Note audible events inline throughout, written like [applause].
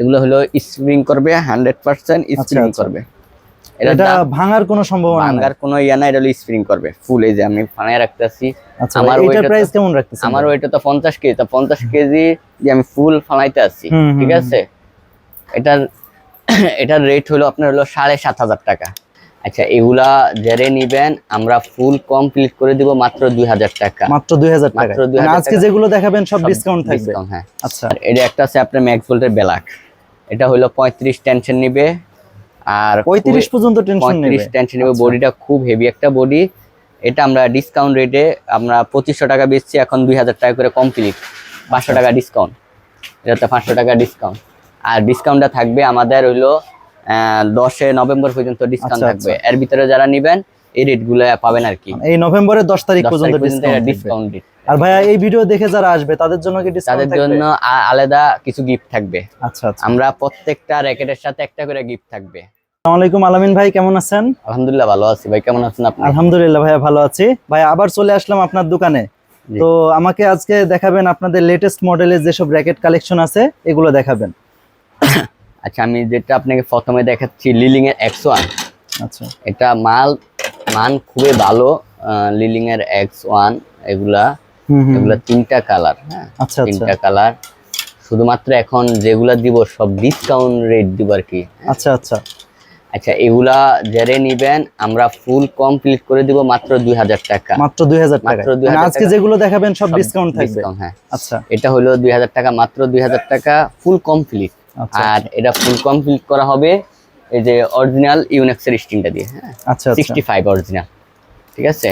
এগুলো হলো স্প্রিং করবে হান্ড্রেড পার্সেন্ট স্প্রিং। করবে। এটা ভাঙার কোনো সম্ভাবনা নেই? ভাঙ্গার কোনো ইয়া নাই এটা হলো স্প্রিং করবে ফুল এই যে আমি রাখতেছি। আচ্ছা আমার ওইটা প্রাইস কেমন রাখতেছেন? আমার ওইটা তো পঞ্চাশ কেজি তো পঞ্চাশ কেজি দিয়ে আমি ফুল ফানাইতে আছি ঠিক আছে? এটার [clears throat] এটার রেট হলো আপনার হলো সাড়ে সাত হাজার টাকা। আচ্ছা এগুলা যারে নিবেন আমরা ফুল কমপ্লিট করে দিব মাত্র দুই হাজার টাকা। মাত্র দুই হাজার টাকা। মাত্র 2000 মানে আজকে যেগুলো দেখাবেন সব সব ডিসকাউন্ট থাকবে। হ্যাঁ। আচ্ছা। এটা একটা আছে আপনার ম্যাক্স ভোল্টের বেলাক এটা হলো পঁয়ত্রিশ টেনশন নিবে। আর পঁয়ত্রিশ পর্যন্ত টেনশন টেনশন নিবে। আচ্ছা। বডিটা খুব হেভি একটা বডি এটা আমরা ডিসকাউন্ট রেটে আমরা পঁচিশশো টাকা বেচছি এখন দুই হাজার টাকা করে কমপ্লিট পাঁচশো টাকা ডিসকাউন্ট এটাতে পাঁচশো টাকা ডিসকাউন্ট আর ডিসকাউন্টটা থাকবে আমাদের হইল আহ, দশে নভেম্বর পর্যন্ত ডিসকাউন্ট আচ্ছা, থাকবে। এর ভিতরে যারা নিবেন এই রেটগুলো পাবেন আর কি। এই নভেম্বরের দশ তারিখ পর্যন্ত ডিসকাউন্ট আর ভাইয়া এই ভিডিও দেখে যারা আসবে তাদের জন্য কি ডিসকাউন্ট তাদের জন্য আলাদা কিছু গিফট থাকবে। আচ্ছা আচ্ছা। আমরা প্রত্যেকটা র্যাকেটের সাথে একটা করে গিফট থাকবে। আসসালামু আলাইকুম আলামিন ভাই কেমন আছেন? আলহামদুলিল্লাহ ভালো আছি। ভাই কেমন আছেন আপনি? আলহামদুলিল্লাহ ভাইয়া ভালো আছি। ভাই আবার চলে আসলাম আপনার দোকানে। তো আমাকে আজকে দেখাবেন আপনাদের লেটেস্ট মডেলের যেসব র্যাকেট কালেকশন আছে এগুলো দেখাবেন। [coughs] আচ্ছা আমি যেটা আপনাকে প্রথমে দেখাচ্ছি লিলিং এর এক্স ওয়ান আচ্ছা। এটা মাল মান খুবই ভালো লিলিং এর এক্স ওয়ান এগুলা এগুলা তিনটা কালার হ্যাঁ? আচ্ছা আচ্ছা। তিনটা কালার শুধুমাত্র এখন যেগুলা দিব সব ডিসকাউন্ট রেট দিব আর কি আচ্ছা আচ্ছা। আচ্ছা এগুলা যারে নিবেন আমরা ফুল কমপ্লিট করে দিব মাত্র দুই হাজার টাকা। মাত্র দুই হাজার টাকা মাত্র 2000 মানে আজকে যেগুলো দেখাবেন সব ডিসকাউন্ট থাকবে। হ্যাঁ। আচ্ছা। এটা হলো দুই হাজার টাকা মাত্র দুই হাজার টাকা ফুল কমপ্লিট আচ্ছা আর এটা ফুল কমপ্লিট করা হবে এই যে অরিজিনাল ইউনেক্সের স্টিংটা দিয়ে হ্যাঁ? আচ্ছা সিক্সটি ফাইভ অরিজিনাল ঠিক আছে?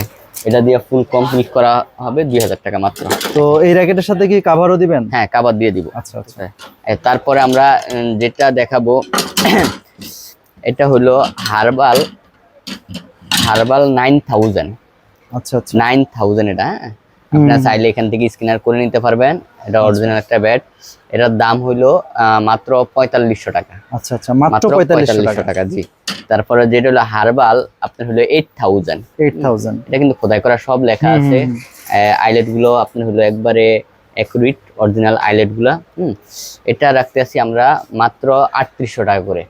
এটা দিয়ে ফুল কমপ্লিট করা হবে দুই হাজার টাকা মাত্র। তো এই র্যাকেটের সাথে কি কাভারও দিবেন? হ্যাঁ কাবার দিয়ে দিব। আচ্ছা আচ্ছা। হ্যাঁ, তারপরে আমরা যেটা দেখাবো [coughs] এটা হলো হার্বাল হার্বাল নাইন থাউজেন্ড আচ্ছা আচ্ছা। নাইন থাউজেন্ড এটা হ্যাঁ? আপনারা চাইলে এখান থেকে স্ক্যানার করে নিতে পারবেন। এটা অরিজিনাল একটা ব্যাট এটার দাম হইল মাত্র পঁয়তাল্লিশশো টাকা। আচ্ছা আচ্ছা মাত্র পঁয়তাল্লিশশো টাকা। জি। তারপরে যেটা হলো হার্বাল আপনার হলো এইট থাউজেন্ড এইট থাউজেন্ড এটা কিন্তু খোদাই করা সব লেখা আছে। আইলেটগুলো আপনার হলো একবারে অ্যাকুরেট অরিজিনাল আইলেটগুলা হুম। এটা রাখতে আছি আমরা মাত্র আটত্রিশশো টাকা করে।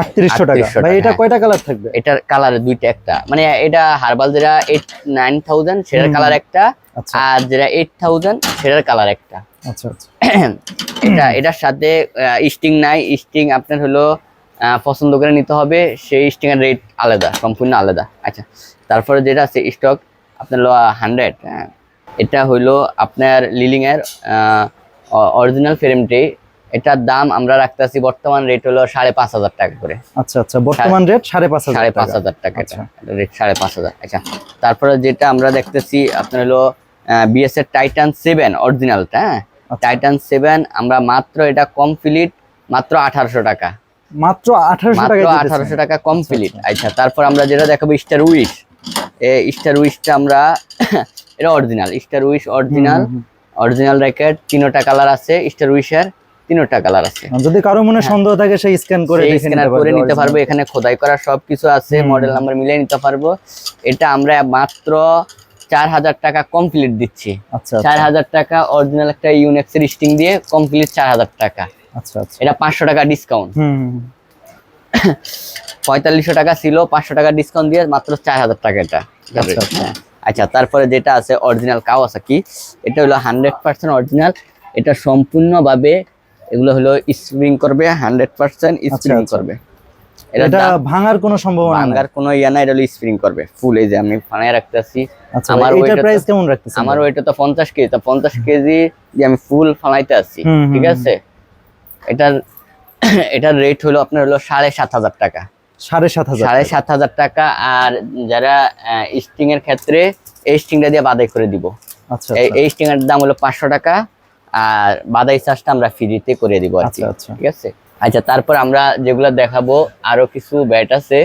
আটত্রিশশো টাকা। ভাই এটা হ্যাঁ। কয়টা কালার থাকবে? এটার কালার দুইটা একটা। মানে এটা হার্বাল যেটা এইট নাইন থাউজেন্ড সেটার কালার একটা। আচ্ছা। আর যেটা এইট থাউজেন্ড সেটার কালার একটা। আচ্ছা আচ্ছা। এটা এটার সাথে স্টিং নাই। স্টিং আপনার হলো পছন্দ করে নিতে হবে। সেই স্টিং এর রেট আলাদা সম্পূর্ণ আলাদা। আচ্ছা তারপরে যেটা আছে স্টক আপনার হান্ড্রেড হ্যাঁ। এটা হইল আপনার লিলিং এর অরিজিনাল ফ্রেমটি এটার দাম আমরা রাখতেছি বর্তমান রেট হলো সাড়ে পাঁচ হাজার টাকা করে। আচ্ছা আচ্ছা বর্তমান রেট সাড়ে পাঁচ সাড়ে পাঁচ টাকা। হাজার টাকা আচ্ছা। এটা রেট সাড়ে পাঁচ হাজার। আচ্ছা তারপরে যেটা আমরা দেখতেছি আপনার হলো বিএস এর টাইটান সেভেন অরিজিনালটা হ্যাঁ? আচ্ছা। টাইটান সেভেন আমরা মাত্র এটা কমপ্লিট মাত্র আঠারোশো টাকা। মাত্র আঠারোশো মাত্র টাকা আঠারোশো টাকা কমপ্লিট আচ্ছা। তারপর আমরা যেটা দেখাবো স্টার উইশ স্টার উইশটা আমরা [coughs] এটা original star wish original original racket তিনোটা কালার আছে স্টার উইশের তিনোটা কালার আছে। যদি কারও মনে সন্দেহ থাকে সেই স্ক্যান করে স্ক্যানার করে নিতে পারব এখানে খোদাই করা সবকিছু আছে মডেল নাম্বার মিলিয়ে নিতে পারব। এটা আমরা মাত্র চার হাজার টাকা কমপ্লিট দিচ্ছি। আচ্ছা চার আচ্ছা। হাজার টাকা অরিজিনাল একটা ইউনেক্সের স্টিং দিয়ে কমপ্লিট চার হাজার টাকা। আচ্ছা এটা পাঁচশো টাকা ডিসকাউন্ট। পঁয়তাল্লিশশো টাকা ছিল পাঁচশো টাকা ডিসকাউন্ট দিয়ে মাত্র চার হাজার টাকা এটা। হ্যাঁ। আচ্ছা। তারপরে যেটা আছে অরিজিনাল কাওয়াসাকি এটা হলো হান্ড্রেড পার্সেন্ট অরিজিনাল এটা সম্পূর্ণভাবে এগুলো হলো স্প্রিং করবে হান্ড্রেড পার্সেন্ট স্প্রিং আচ্ছা। করবে। এটা ভাঙার কোনো সম্ভাবনা নেই? ভাঙ্গার কোনো ইয়া নাই এটা হলো স্প্রিং করবে ফুল এই যে আমি রাখতেছি। আচ্ছা আমার ওইটা প্রাইস কেমন রাখতেছেন? আমার ওইটা তো পঞ্চাশ কেজি তো পঞ্চাশ কেজি দিয়ে আমি ফুল ফানাইতে আছি ঠিক আছে? এটার [coughs] এটার রেট হলো আপনার হলো সাড়ে সাত হাজার টাকা। সাড়ে সাত হাজার সাড়ে সাত হাজার টাকা আর যারা স্টিং এর ক্ষেত্রে এই স্টিংটা দিয়ে বাদাই করে দিব। আচ্ছা এই- আচ্ছা। এই স্টিং এর দাম হলো পাঁচশো টাকা আর বাদাই চার্জটা আমরা ফ্রিতে করে দিব আর কি। আচ্ছা আচ্ছা। ঠিক আছে? আচ্ছা তারপর আমরা যেগুলো দেখাবো আরও কিছু ব্যাট আছে।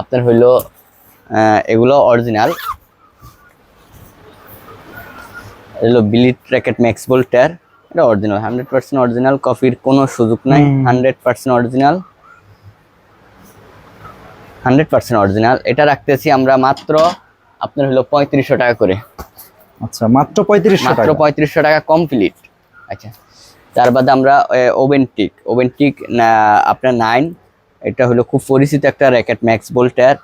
আপনার হইল এগুলো অরিজিনাল এগুলো বিলিট র্যাকেট ম্যাক্স বোল্টার এটা অরিজিনাল হান্ড্রেড পার্সেন্ট অরিজিনাল কফির কোনো সুযোগ নাই। Hundred percent original hundred percent original এটা রাখতেছি আমরা মাত্র আপনার হলো পঁয়ত্রিশশো টাকা করে। আচ্ছা মাত্র পঁয়ত্রিশশো মাত্র পঁয়ত্রিশশো টাকা কমপ্লিট আচ্ছা। তার বাদে আমরা ওভেনটিক ওভেনটিক আপনার নাইন এটা হলো খুব পরিচিত একটা র্যাকেট ম্যাক্স বোল্টার।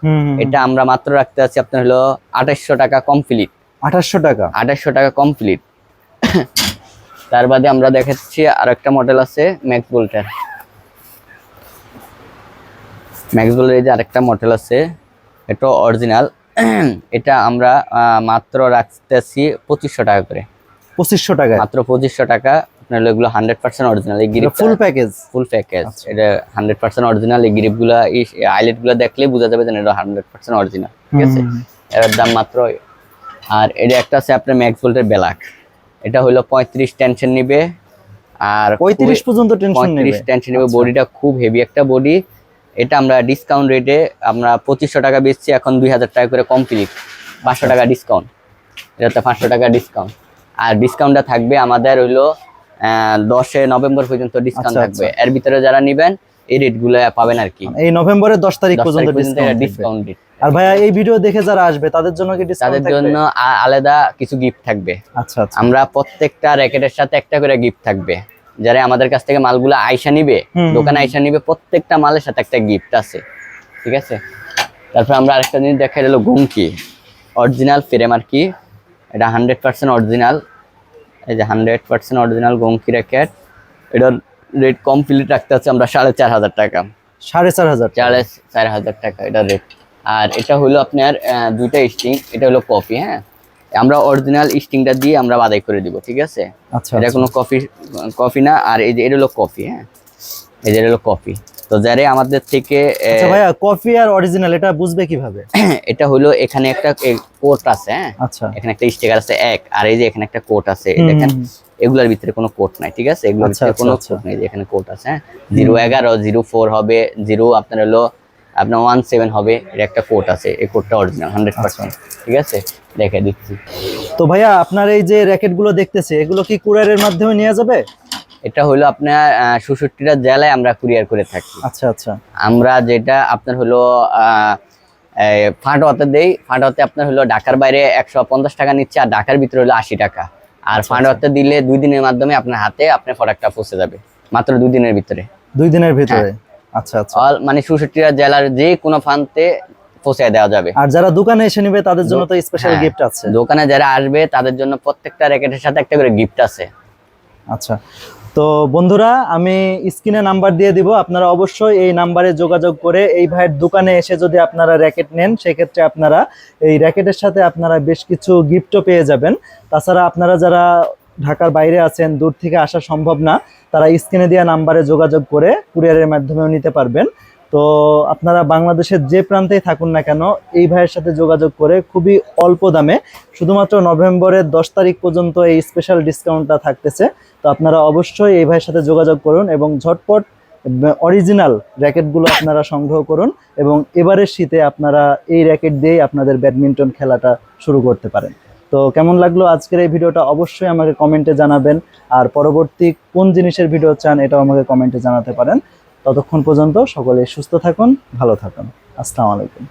এটা আমরা মাত্র রাখতে আছি আপনার হলো আঠাশশো টাকা কমপ্লিট। আঠাশশো টাকা? আঠাশশো টাকা কমপ্লিট। তার বাদে আমরা দেখাচ্ছি আর একটা মডেল আছে ম্যাক্স বোল্টার। ম্যাক্স বোল্টার এই যে আরেকটা মডেল আছে এটা অরিজিনাল এটা আমরা মাত্র রাখতেছি পঁচিশশো টাকা করে। পঁচিশশো টাকা মাত্র পঁচিশশো টাকা। আপনার এগুলো হান্ড্রেড পার্সেন্ট অরিজিনাল এই grip full package full package এটা হান্ড্রেড পার্সেন্ট অরিজিনাল এই গ্রিপগুলো এই আইলেটগুলো দেখলেই বোঝা যাবে যে এটা হান্ড্রেড পার্সেন্ট অরিজিনাল ঠিক আছে? এর দাম মাত্র আর এটা একটা আছে আপনার ম্যাক্স ভোল্টের বেলাক। এটা হলো পঁয়ত্রিশ টেনশন নিবে আর পঁয়ত্রিশ পর্যন্ত পঁয়ত্রিশ টেনশন নিবে। আচ্ছা। বডিটা খুব হেভি একটা বডি এটা আমরা ডিসকাউন্ট রেটে আমরা পঁচিশশো টাকা বেচছি এখন দুই হাজার টাকা করে কমপ্লিট পাঁচশো টাকা ডিসকাউন্ট এটাতে পাঁচশো টাকা ডিসকাউন্ট আর ডিসকাউন্টটা থাকবে আমাদের হইল দশে নভেম্বর পর্যন্ত ডিসকাউন্ট আচ্ছা, থাকবে। এর ভিতরে যারা নিবেন এই রেটগুলো পাবেন আর কি। এই নভেম্বরের দশ তারিখ দশ পর্যন্ত ডিসকাউন্ট আর ভাইয়া এই ভিডিও দেখে যারা আসবে তাদের জন্য কি ডিসকাউন্ট তাদের জন্য আলাদা কিছু গিফট থাকবে। আচ্ছা আচ্ছা। আমরা প্রত্যেকটা র্যাকেটের সাথে একটা করে গিফট থাকবে। যারা আমাদের কাছ থেকে মালগুলো আইসা নিবে দোকানে আইসা নিবে প্রত্যেকটা মালের সাথে একটা গিফট আছে। ঠিক আছে? তারপর আমরা আরেকটা জিনিস দেখা গেল গমকি অরিজিনাল ফ্রেম আর কি। এটা হান্ড্রেড পার্সেন্ট অরিজিনাল এই যে হান্ড্রেড পার্সেন্ট অরিজিনাল গমকি র্যাকেট এটার রেট কমপ্লিট রাখতে হচ্ছে আমরা সাড়ে চার হাজার টাকা। সাড়ে চার হাজার টাকা। চার হাজার টাকা এটা রেট আর এটা হলো আপনার দুইটা স্টিং এটা হলো কফি হ্যাঁ? আমরা অরিজিনাল স্টিংটা দিয়ে আমরা বাদাই করে দিব ঠিক আছে? আচ্ছা এটা আচ্ছা। কোনো কফি কফি না। আর এই যে এটা হলো কফি হ্যাঁ? এই যে এটা হলো কফি তো যারে আমাদের থেকে আচ্ছা ভাইয়া কফি আর অরিজিনাল এটা বুঝবে কীভাবে? [clears throat] এটা হলো এখানে একটা কোট আছে হ্যাঁ? আচ্ছা। এখানে একটা স্টিকার আছে এক আর এই যে এখানে একটা কোট আছে দেখেন এগুলোর ভিতরে কোনো কোট নাই ঠিক আছে? এগুলোর আচ্ছা, ভিতরে আচ্ছা, কোনো। কোট নেই এখানে কোট আছে হ্যাঁ? জিরো এগারো জিরো ফোর হবে জিরো আপনার হলো আপনার ওয়ান সেভেন হবে এর একটা কোট আছে এই কোটটা অরিজিনাল হান্ড্রেড। পার্সেন্ট ঠিক আছে? দেখে দিচ্ছি। তো ভাইয়া আপনার এই যে র্যাকেটগুলো দেখতেছে এগুলো কি কুরিয়ারের মাধ্যমে নেওয়া যাবে? এটা হলো আপনার সুষট্টিটা জেলায় আমরা কুরিয়ার করে থাকি। আচ্ছা আচ্ছা। আমরা যেটা আপনার হলো ফান্ডওয়াতে দেই। ফান্ডওয়াতে আপনার হলো ঢাকার বাইরে একশো পঞ্চাশ টাকা নিচ্ছে আর ঢাকার ভিতরে হলো আশি টাকা। আর আচ্ছা, ফান্ডওয়াতে দিলে দুই দিনের মাধ্যমে আপনার হাতে আপনার প্রোডাক্টটা পৌঁছে যাবে মাত্র দুই দিনের ভিতরে। দুই দিনের ভিতরে? আচ্ছা আচ্ছা। অল মানে সুষট্টিরা জেলার যে কোনো প্রান্তে পৌঁছে দেওয়া যাবে। আর যারা দোকানে এসে নেবে তাদের জন্য তো স্পেশাল হ্যাঁ। গিফট আছে। দোকানে যারা আসবে তাদের জন্য প্রত্যেকটা র্যাকেটের সাথে একটা করে গিফট আছে। আচ্ছা। তো বন্ধুরা, আমি স্ক্রিনে নাম্বার দিয়ে দিব। আপনারা অবশ্যই এই নাম্বারে যোগাযোগ করে এই ভাইয়ের দোকানে এসে যদি আপনারা র্যাকেট নেন, সেক্ষেত্রে আপনারা এই র্যাকেটের সাথে আপনারা বেশ কিছু গিফটও পেয়ে যাবেন। তাছাড়া আপনারা যারা ঢাকার বাইরে আছেন, দূর থেকে আসা সম্ভব না, তারা স্ক্রিনে দেওয়া নাম্বারে যোগাযোগ করে কুরিয়ারের মাধ্যমেও নিতে পারবেন। তো আপনারা বাংলাদেশের যে প্রান্তেই থাকুন না কেন, এই ভাইয়ের সাথে যোগাযোগ করে খুবই অল্প দামে, শুধুমাত্র নভেম্বরের দশ তারিখ পর্যন্ত এই স্পেশাল ডিসকাউন্টটা থাকতেছে। তো আপনারা অবশ্যই এই ভাইয়ের সাথে যোগাযোগ করুন এবং ঝটপট অরিজিনাল র্যাকেটগুলো আপনারা সংগ্রহ করুন এবং এবারের শীতে আপনারা এই র্যাকেট দিয়েই আপনাদের ব্যাডমিন্টন খেলাটা শুরু করতে পারেন। তো কেমন লাগল আজকের এই ভিডিওটা অবশ্যই আমাকে কমেন্টে জানাবেন, আর পরবর্তী কোন জিনিসের ভিডিও চান এটাও আমাকে কমেন্টে জানাতে পারেন। ততক্ষণ পর্যন্ত সকলে সুস্থ থাকুন ভালো থাকুন। আসসালামু আলাইকুম।